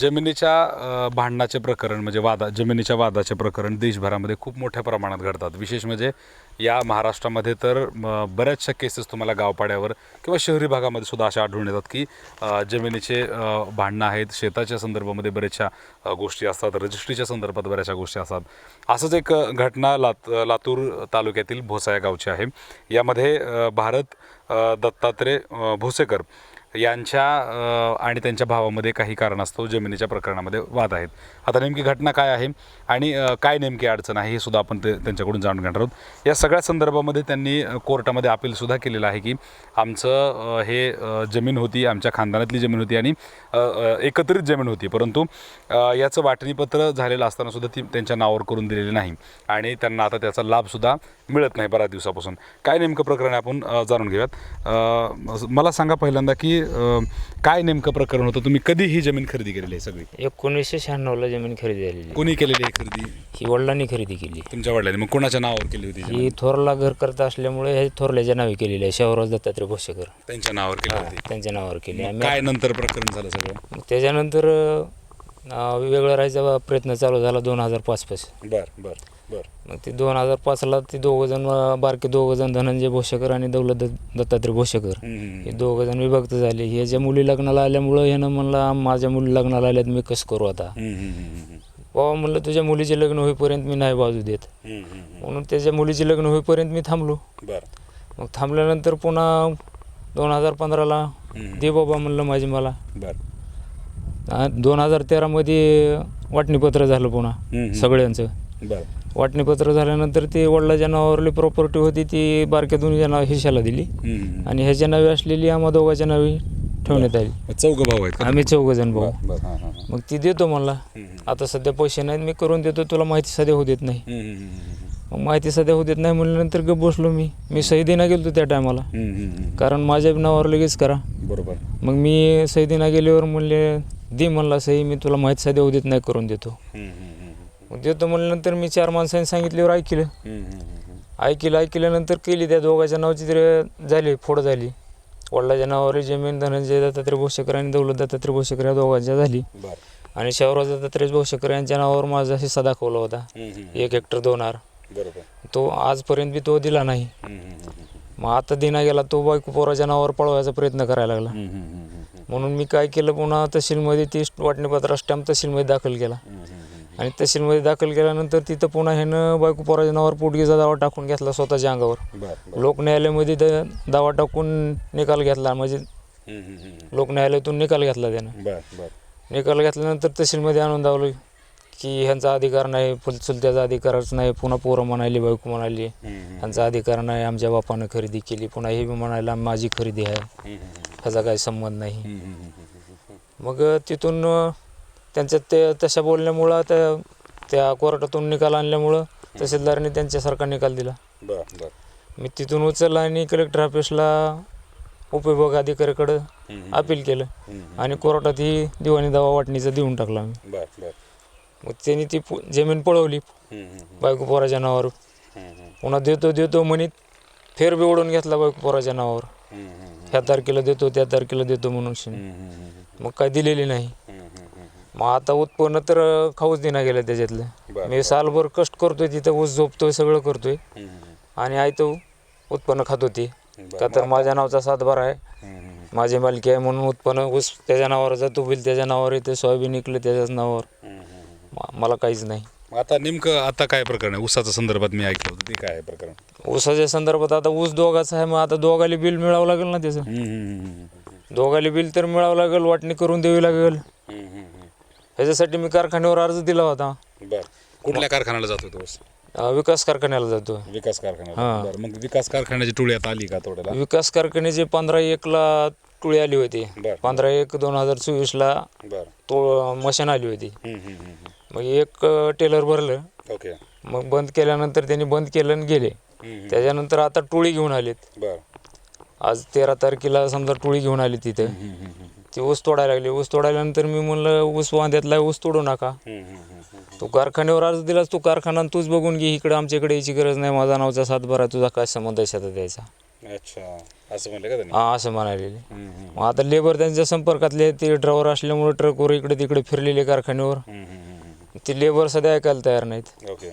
जमिनीच्या भांडणाचे प्रकरण म्हणजे वादा जमिनीच्या वादाचे प्रकरण देशभरामध्ये खूप मोठ्या प्रमाणात घडतात. विशेष म्हणजे या महाराष्ट्रामध्ये तर बऱ्याचशा केसेस तुम्हाला गावपाड्यावर किंवा शहरी भागामध्ये सुद्धा अशा आढळून येतात की जमिनीचे भांडणं आहेत. शेताच्या संदर्भामध्ये बऱ्याचशा गोष्टी असतात. रजिस्ट्रीच्या संदर्भात बऱ्याचशा गोष्टी असतात. असंच एक घटना लात लातूर तालुक्यातील भोसा या गावची आहे. यामध्ये भारत दत्तात्रय भोसेकर यांच्या आणि त्यांच्या भावामध्ये काही कारणास्तव जमिनीच्या प्रकरणामध्ये वाद आहेत. आता नेमकी घटना काय आहे आणि काय नेमकी अडचण आहे हे सुद्धा आपण ते त्यांच्याकडून जाणून घेणार आहोत. या सगळ्या संदर्भामध्ये त्यांनी कोर्टामध्ये अपीलसुद्धा केलेलं आहे की आमचं हे जमीन होती आमच्या खानदानातली जमीन होती आणि एकत्रित जमीन होती. परंतु याचं वाटणीपत्र झालेलं असतानासुद्धा ती त्यांच्या नावावर करून दिलेली नाही आणि त्यांना आता त्याचा लाभसुद्धा मिळत नाही बऱ्याच दिवसापासून. काय नेमकं प्रकरण आहे आपण जाणून घेऊयात. मला सांगा पहिल्यांदा की काय नेमकं प्रकरण होतं? तुम्ही कधी ही जमीन खरेदी केलेली आहे सगळी? एकोणीसशे शहाण्णवला जमीन खरेदी झालेली कोणी केलेली आहे खरेदी? ही वडिलांनी खरेदी केली. तुमच्या वडिलांनी. मग कोणाच्या नावावर केली होती जमीन? ही थोरला घर करता असल्यामुळे हे थोरल्याच्या नावे केलेली आहे. शाहूराज दत्तात्रय भोसेकर त्यांच्या नावावर केली होती. त्यांच्या नावावर केली. मग आम्ही काय नंतर प्रकरण झालं सगळं? मग त्याच्यानंतर अं, वेगळं राहायचा प्रयत्न चालू झाला दोन हजार पाचपासून बर बर बर. मग ते दोन हजार पाचला ते दोघं जण बारके दोघं जण धनंजय भोसेकर आणि दौलत दत्त- दत्तात्रय भोसेकर. हे दोघं जण विभक्त झाले. ह्याच्या मुली लग्नाला आल्यामुळं ह्यानं म्हणलं माझ्या मुली लग्नाला आल्यात मी कसं करू आता? बाबा म्हणलं तुझ्या मुलीचे लग्न होईपर्यंत मी नाही बाजू देत. म्हणून त्याच्या मुलीचे लग्न होईपर्यंत मी थांबलो. बर. मग थांबल्यानंतर पुन्हा दोन हजार पंधराला दे बाबा म्हणलं माझी मला. बर. दोन हजार तेरामध्ये वाटणीपत्र झालं पुन्हा हम्म. सगळ्यांचं. बर. वाटणीपत्र झाल्यानंतर ती वडिलाच्या नावावरली प्रॉपर्टी होती ती बारक्या दोन्हीच्या नाव हिशाला दिली. आणि ह्याच्या नावे असलेली आम्हा दोघांच्या नावे ठेवण्यात आली. चौघ भाऊ आहेत का? आम्ही चौघ जण भाऊ. बर बर हां हां हां. मग ती देतो म्हणला आता सध्या पैसे नाहीत मी करून देतो तुला माहिती सध्या होऊ देत नाही. हम्म, हम्म, हम्म, मग माहिती सध्या होऊ देत नाही म्हणल्यानंतर गप बसलो मी. मी सही देना गेलो त्या टायमाला. हम्म, हम्म, हम्म. कारण माझ्या नावावर लगेच करा. बरोबर. मग मी सही देना गेल्यावर म्हणले दे म्हणला सही मी तुला माहिती सध्या होऊ देत नाही करून देतो. हम्म, हम्म, देतो म्हणल्यानंतर मी चार माणसांनी सांगितल्यावर ऐकलं. ऐकलं ऐकल्यानंतर केली त्या दोघांच्या नावाची तरी झाली फोड झाली. वडिलाच्या नावावर जमीन धनंजय दत्तात्रय भोसेकर आणि दौलत दत्तात्रय भोसेकर या दोघांच्या झाली. आणि शाहराज दत्तात्रय भोसेकर यांच्या नावावर माझा हिस्सा दाखवला होता. एक हेक्टर दोन हार तो आजपर्यंत बी तो दिला नाही. मग आता दिना गेला तो बायको पोराच्या नावावर पळवायचा प्रयत्न करायला लागला. म्हणून मी काय केलं पुन्हा तहसीलमध्ये ती वाटणीपत्र स्टॅम्प तहसीलमध्ये दाखल केला. आणि तहसीलमध्ये दाखल केल्यानंतर तिथं पुन्हा ह्यानं बायको पोराच्या नावावर पोटगीचा दावा टाकून घेतला स्वतःच्या अंगावर. बर बर. लोक न्यायालयामध्ये दावा टाकून निकाल घेतला. म्हणजे हम्म, हम्म, हम्म. लोक न्यायालयातून निकाल घेतला त्यानं. निकाल घेतल्यानंतर तहसीलमध्ये आणून दावलं की ह्यांचा अधिकार नाही फुल चुलत्याचा अधिकारच नाही. पुन्हा पोरं म्हणाली बायको म्हणाली ह्यांचा अधिकार नाही आमच्या बापानं खरेदी केली. पुन्हा हे बी म्हणायला माझी खरेदी आहे. ह्याचा काही संबंध नाही. मग तिथून त्यांच्या ते तशा बोलण्यामुळं त्या त्या कोर्टातून निकाल आणल्यामुळं तहसीलदारांनी त्यांच्यासारखा निकाल दिला. बर बर. मी तिथून उचलला आणि कलेक्टर ऑफिसला उपविभाग अधिकाऱ्याकडं अपील केलं. आणि कोर्टात ही दिवाणी दावा वाटणीचा देऊन टाकला आम्ही. बर बर. मग त्यांनी ती पु- जमीन पळवली. बायको पोराच्या नावावर. पुन्हा देतो देतो म्हणित फेर बी ओढून घेतला बायको पोराच्या नावावर. ह्या तारखेला देतो त्या तारखेला देतो म्हणून शिन. मग काय दिलेली नाही. मग आता उत्पन्न तर खाऊच देना गेलं त्याच्यातलं. मी सालभर कष्ट करतोय तिथं ऊस झोपतोय सगळं करतोय. आणि आहे तो उत्पन्न खात होती. का तर माझ्या नावचा सातबार आहे. माझी मालकी आहे म्हणून उत्पन्न ऊस त्याच्या नावावर जातो बिल त्याच्या नावावर येते सोयाबीन निघलं त्याच्याच नावावर. म- मला काहीच नाही. आता नेमकं आता काय प्रकरण आहे? ऊसाच्या संदर्भात मी ऐकलं होतं ते काय आहे प्रकरण? ऊसाच्या संदर्भात आता ऊस दोघाचा आहे मग आता दोघाली बिल मिळावं लागेल ना त्याचं? हम्म, हम्म, हम्म, दोघाली बिल तर मिळावं लागेल वाटणी करून द्यावी लागेल. ह्याच्यासाठी मी कारखान्यावर अर्ज दिला होता. बर. कुठल्या कारखान्याला जातो तो? ऊस अं, विकास कारखान्याला जातो विकास कारखान्याला. बरं. मग विकास कारखान्याची टोळी आता आली का थोड्याला? विकास कारखान्याचे पंधरा एकला टुळी आली होती. बरं. पंधरा एक दोन हजार चोवीसला बर. तो मशीन आली होती. हम्म, हम्म, हम्म, मग एक अं, टेलर भरलं. ओके. मग बंद केल्यानंतर त्यांनी बंद केलं आणि गेले. हम्म, त्याच्यानंतर आता टोळी घेऊन आलीत. बर. आज तेरा तारखेला समजा टोळी घेऊन आली तिथे. हम्म, हम्म, हम्म, ती ऊस तोडायला लागली. ऊस तोडायल्यानंतर मी म्हणलं ऊस वांद्यातला ऊस तोडू नका. तू कारखान्यावर अर्ज दिलास तू कारखाना तूच बघून घे इकडे आमच्याकडे यायची गरज नाही माझा नावचा सातबारा तुझा काय संबंध आहे शेतात द्यायचा अच्छा असं म्हणलं का हा असं म्हणालेले. मग आता लेबर त्यांच्या संपर्कातले ते ड्रायव्हर असल्यामुळे ट्रकवर इकडे तिकडे फिरलेले कारखान्यावर. ते लेबर सध्या ऐकायला तयार नाहीत. ओके.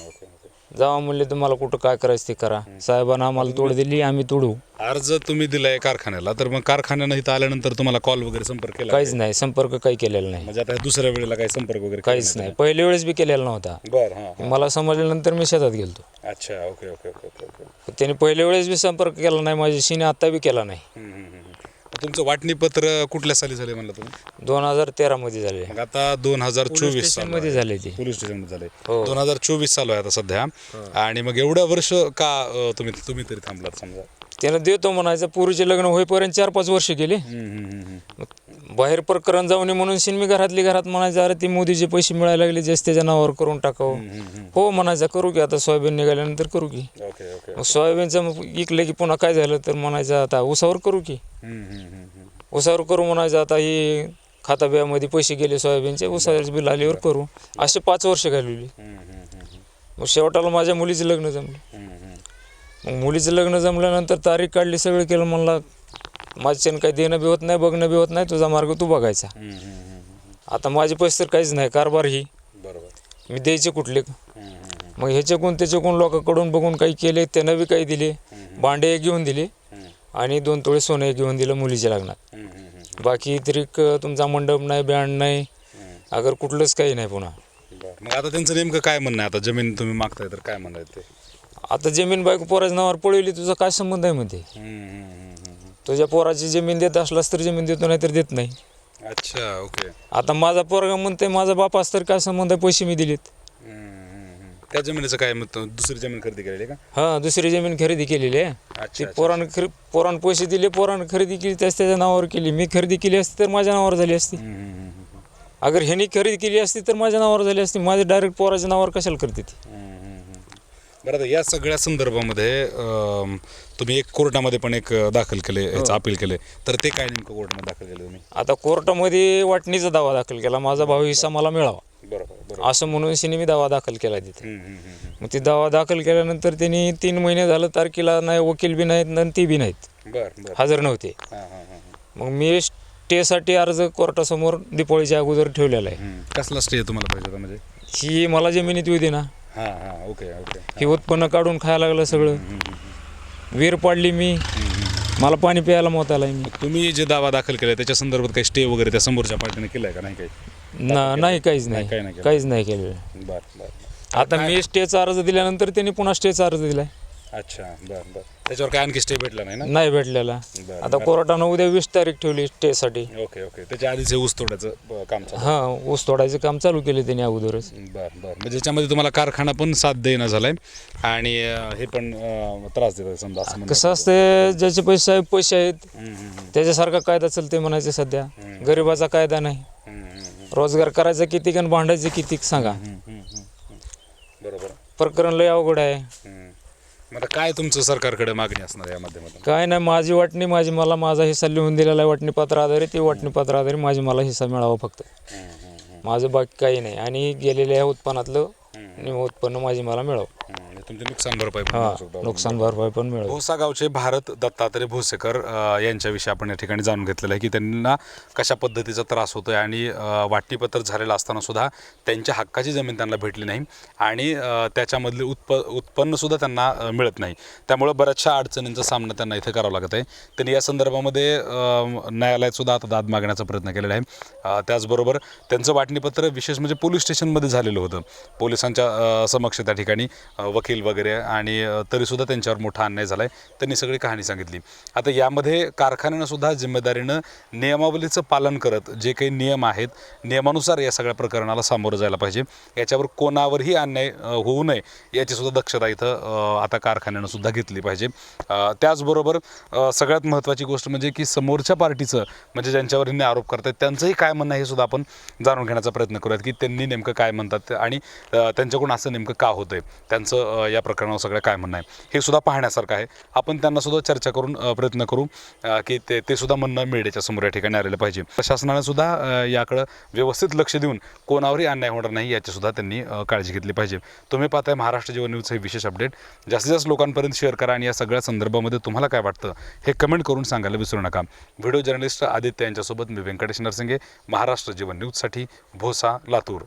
जावा म्हणले तुम्हाला कुठं काय करायचं ते करा. साहेबांना आम्हाला तोड दिली आम्ही तोडू. अर्ज तुम्ही दिलाय कारखान्याला तर मग कारखान्यानं इथं आल्यानंतर तुम्हाला कॉल वगैरे संपर्क केला काहीच नाही संपर्क काही केलेला नाही. म्हणजे आता दुसऱ्या वेळेला काही संपर्क वगैरे काहीच नाही पहिल्या वेळेस बी केलेला नव्हता. बर हां मला समजल्यानंतर मी शेतात गेलतो. अच्छा ओके ओके ओके ओके त्यांनी पहिल्या वेळेस बी संपर्क केला नाही माझ्याशीने आता बी केला नाही. हम्म, हम्म, हम्म. तुमचं वाटणीपत्र कुठल्या साली झाले म्हणलं तुम्ही? दोन हजार तेरामध्ये झाले. मग आता दोन हजार चोवीस साल मध्ये झाले ते. पोलीस स्टेशन झाले. हो. दोन हजार चोवीस चालू आहे आता सध्या. आणि मग एवढं वर्ष का अं, तुम्ही तुम्ही तरी थांबलात समजा? त्यानं देतो म्हणायचं पूर्वीचे लग्न होईपर्यंत चार पाच वर्ष गेले. बाहेर प्रकरण जाऊ नये म्हणून शिन मी घरातली घरात म्हणायचं अरे ते मोदीचे पैसे मिळायला लागले जास्त त्याच्या नावावर करून टाकावं. हो म्हणायचं करू की आता सोयाबीन निघाल्यानंतर करू की. मग सोयाबीनचं मग इकलं की पुन्हा काय झालं तर म्हणायचं आता उसावर करू की. उसावर करू म्हणायचं आता ही खाता बियामध्ये पैसे गेले सोयाबीनचे उसाचे बिल आल्यावर करू. असे पाच वर्ष घालवली. मग शेवटाला माझ्या मुलीचं लग्न जमलं. मग मुलीचं लग्न जमल्यानंतर तारीख काढली सगळं केलं म्हणला माझ्याच्यानं काही देणं बी होत नाही बघणं बी होत नाही तुझा मार्ग तू बघायचा. आता माझे पैसे तर काहीच नाही कारभार ही बरोबर मी द्यायचे कुठले मग ह्याच्याकडून त्याच्याकडून लोकांकडून बघून काही केले त्यानं बी काही दिले भांडे घेऊन दिले आणि दोन तोळे सोनं घेऊन दिलं मुलीच्या लग्नात. बाकी तरी तुमचा मंडप नाही बँड नाही. अगर कुठलंच काही नाही पुन्हा. मग आता त्यांचं नेमकं काय म्हणणं आहे? आता जमीन तुम्ही मागताय तर काय म्हणणं आहे ते? आता जमीन बायको पोराच्या नावावर पळवली तुझा काय संबंध आहे म्हणते? हम्म, हम्म, हम्म, हम्म. तुझ्या पोराची जमीन देत असलास तर जमीन देतो नाही तर देत नाही. अच्छा ओके. आता माझा पोरगा म्हणते माझा बाप असं तर काय संबंध आहे? पैसे मी दिलेत. हम्म, हम्म, हम्म. त्या जमिनीचं काय मत दुसरी जमीन खरेदी केलेली का? हा दुसरी जमीन खरेदी केलेली आहे. अच्छा, ती अच्छा. पोरानं खरे पोरानं पैसे दिले पोरानं खरेदी केली त्याच त्याच्या नावावर केली. मी खरेदी केली असती तर माझ्या नावावर झाली असती. हम्म, हम्म, हम्म, हम्म. अगर ह्यांनी खरेदी केली असती तर माझ्या नावावर झाली असती. माझ्या डायरेक्ट पोराच्या नावावर कशाला करते ती. बरं आता या सगळ्या संदर्भामध्ये अम, तुम्ही एक कोर्टामध्ये पण एक दाखल केले याचं अपील केले. तर ते काय नेमकं कोर्टामध्ये दाखल केलं तुम्ही? आता कोर्टामध्ये वाटणीचा दावा दाखल केला. माझा भाऊ हिस्सा मला मिळावा. बरोबर असं म्हणून शिने मी दावा दाखल केला तिथे. मग ते दावा दाखल केल्यानंतर त्यांनी तीन महिने झालं तारखेला नाही वकील बी नाहीत आणि ती बी नाहीत. बरं बरं. हजर नव्हते. हां हां हां हां. मग मी स्टेसाठी अर्ज कोर्टासमोर दिपोळीच्या अगोदर ठेवलेला आहे. कसला स्टे तुम्हाला पाहिजे होता म्हणजे? ही मला जमिनीत येऊ दे ना. हां हां ओके ओके हे उत्पन्न काढून खायला लागलं सगळं. विहीर पाडली मी. मला पाणी प्यायला मोताला मी. तुम्ही जे दावा दाखल केला त्याच्या संदर्भात काही स्टे वगैरे त्या समोरच्या पार्टीने केलाय का? नाही काही? ना नाही काहीच नाही, काही नाही नाही केलं. काहीच नाही केलेलं. बरं बरं. आता मी स्टेचा अर्ज दिल्यानंतर त्यांनी पुन्हा स्टेचा अर्ज दिलाय. अच्छा बरं बरं. त्याच्यावर काय आणखी स्टे भेटला नाही ना? नाही भेटलेला. बरं, आता कोर्टानं उद्या वीस तारीख ठेवली स्टेसाठी ओके ओके. त्याच्या आधीच हे ऊस तोडायचं ब- काम चालू. हा ऊस तोडायचं काम चालू केले त्यांनी अगोदरच. बरं बरं. म्हणजे याच्यामध्ये तुम्हाला कारखाना पण साथ देणं झालाय. आणि अं, हे पण अं, त्रास देत समजा असं. कसं असते ज्याचे पैसे आहेत पैसे आहेत हम्म, हम्म, हम्म, त्याच्यासारखा कायदा चालते म्हणायचे सध्या. गरिबाचा कायदा नाही. हम्म, हम्म, हम्म, रोजगार करायचा किती आणि भांडायचं किती सांगा. हम्म, हम्म, हम्म, हम्म. बरोबर. प्रकरण लय अवघड आहे. आता काय तुमचं सरकारकडे मागणी असणार आहे या माध्यमातून? काय नाही माझी वाटणी माझी मला माझा हिस्सा लिहून दिलेला आहे वाटणी पत्र आधारे ती वाटणी पत्र आधारे माझी मला हिस्सा मिळावा फक्त. माझं बाकी काही नाही. आणि गेलेल्या उत्पन्नातलं उत्पन्न माझी मला मिळावं. तुमची नुकसान भरपाई पण मिळू शकतो. नुकसान भरपाई पण मिळावं भोसा गावचे भारत दत्तात्रय भोसेकर अ, यांच्याविषयी आपण या ठिकाणी जाणून घेतलेलं आहे की त्यांना कशा पद्धतीचा त्रास होतोय आणि अ, वाटणीपत्र झालेलं असताना सुद्धा त्यांच्या हक्काची जमीन त्यांना भेटली नाही आणि अ, त्याच्यामधले उत्प उत्पन्नसुद्धा त्यांना अ, मिळत नाही. त्यामुळं बऱ्याचशा अडचणींचा सामना त्यांना इथे करावा लागत आहे. त्यांनी या संदर्भामध्ये अ, न्यायालयात सुद्धा आता दाद मागण्याचा प्रयत्न केलेला आहे. अ, त्याचबरोबर त्यांचं वाटणीपत्र विशेष म्हणजे पोलीस स्टेशनमध्ये झालेलं होतं. पोलिसांच्या अ, समक्ष त्या ठिकाणी अ, वकील वगैरे आणि तरीसुद्धा त्यांच्यावर मोठा अन्याय झाला आहे त्यांनी सगळी कहाणी सांगितली. आता यामध्ये कारखान्यानं सुद्धा जिम्मेदारीनं नियमावलीचं पालन करत जे काही नियम आहेत नियमानुसार या सगळ्या प्रकरणाला सामोरं जायला पाहिजे. याच्यावर कोणावरही अन्याय होऊ नये याचीसुद्धा दक्षता इथं आता कारखान्यानं सुद्धा घेतली पाहिजे. त्याचबरोबर सगळ्यात महत्त्वाची गोष्ट म्हणजे की समोरच्या पार्टीचं म्हणजे ज्यांच्यावर हिने आरोप करतात त्यांचंही काय म्हणणं हे सुद्धा आपण जाणून घेण्याचा प्रयत्न करूयात की त्यांनी नेमकं काय म्हणतात आणि त्यांच्याकडून असं नेमकं का होतंय? त्यांचं अ, या प्रकरणावर सगळं काय म्हणणं आहे? हे सुद्धा पाहण्यासारखं आहे. आपण त्यांना सुद्धा चर्चा करून अ, प्रयत्न करू अ, की ते ते सुद्धा म्हणणं मेडेच्या समोर या ठिकाणी आलेलं पाहिजे. प्रशासनाने सुद्धा अ, याकडं व्यवस्थित लक्ष देऊन कोणावरही अन्याय होणार नाही याची सुद्धा त्यांनी अ, काळजी घेतली पाहिजे. तुम्ही पाहताय महाराष्ट्र जीवन न्यूजचं हे विशेष अपडेट. जास्तीत जास्त लोकांपर्यंत शेअर करा आणि या सगळ्या संदर्भामध्ये तुम्हाला काय वाटतं हे कमेंट करून सांगायला विसरू नका. व्हिडिओ जर्नलिस्ट आदित्य यांच्यासोबत मी व्यंकटेश नरसिंगे महाराष्ट्र जीवन न्यूजसाठी भोसा लातूर.